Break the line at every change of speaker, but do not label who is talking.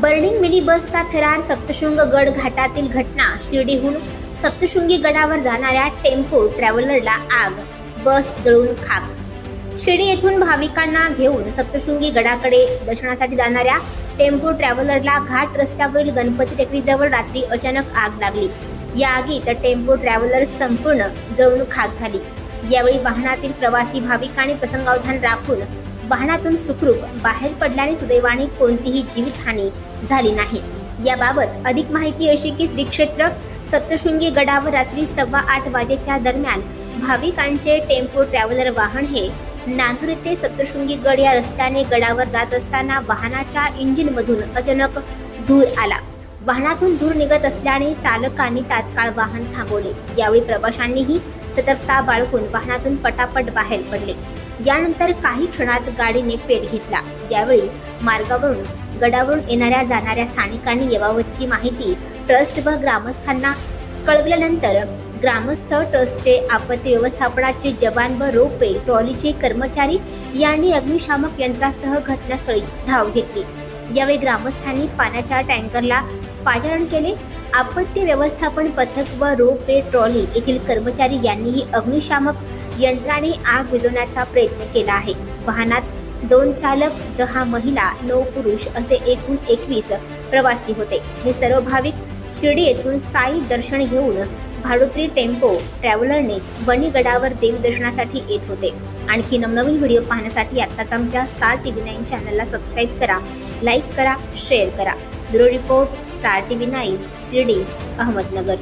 Burning mini बसचा थरार सप्तशृंग गड घाटातील घटना शिर्डीहून सप्तशृंगी गडावर जाणाऱ्या टेम्पो ट्रॅव्हलरला आग बस जळून खाक. शिर्डी येथून भाविकांना घेऊन सप्तशृंगी गडाकडे दर्शनासाठी जाणाऱ्या टेम्पो ट्रॅव्हलरला घाट रस्त्यावरील गणपती टेकडीजवळ रात्री अचानक आग लागली. या आगीत टेम्पो ट्रॅव्हलर संपूर्ण जळून खाक झाली. यावेळी वाहनातील प्रवासी भाविकांनी प्रसंगावधान राखून वाहनातून सुखरूप बाहेर पडल्याने सुदैवाने कोणतीही जीवितहानी झाली नाही. याबाबत अधिक माहिती अशी की श्री क्षेत्र सप्तशृंगी गडावर रात्री सव्वा आठ वाजेच्या दरम्यान भाविकांचे टेम्पो ट्रॅव्हलर वाहन हे नांदूर येथे सप्तशृंगी गड या रस्त्याने गडावर जात असताना वाहनाच्या इंजिनमधून अचानक धूर आला. वाहनातून धूर निघत असल्याने चालकांनी तात्काळ वाहन थांबवले. यावेळी प्रवाशांनीही सतर्कता बाळगून वाहनातून पटापट बाहेर पडले. यानंतर काही क्षणात गाडीने पेट घेतला. यावेळी मार्गावरून गडावरून येणाऱ्या जाणाऱ्या स्थानिकांनी याबाबतची माहिती ट्रस्ट व ग्रामस्थांना कळवल्यानंतर ग्रामस्थ ट्रस्टचे आपत्ती व्यवस्थापनाचे जवान व रोपवे ट्रॉलीचे कर्मचारी यांनी अग्निशामक यंत्रासह घटनास्थळी धाव घेतली. यावेळी ग्रामस्थांनी पाण्याच्या टँकरला पाचारण केले. आपत्ती व्यवस्थापन पथक व रोपवे ट्रॉली येथील कर्मचारी यांनीही अग्निशामक यंत्राने आग विझवण्याचा प्रयत्न केला आहे. वाहनात दोन चालक दहा महिला नऊ पुरुष असे एकूण एकवीस प्रवासी होते. हे सर्व भाविक शिर्डी येथून साई दर्शन घेऊन भाडोत्री टेम्पो ट्रॅव्हलरने वणीगडावर देवदर्शनासाठी येत होते. आणखी नवनवीन व्हिडिओ पाहण्यासाठी आत्ताच आमच्या स्टार टी व्ही नाईन चॅनलला सबस्क्राईब करा लाईक करा शेअर करा. Bureau report Star T V nine Shirdi Ahmednagar.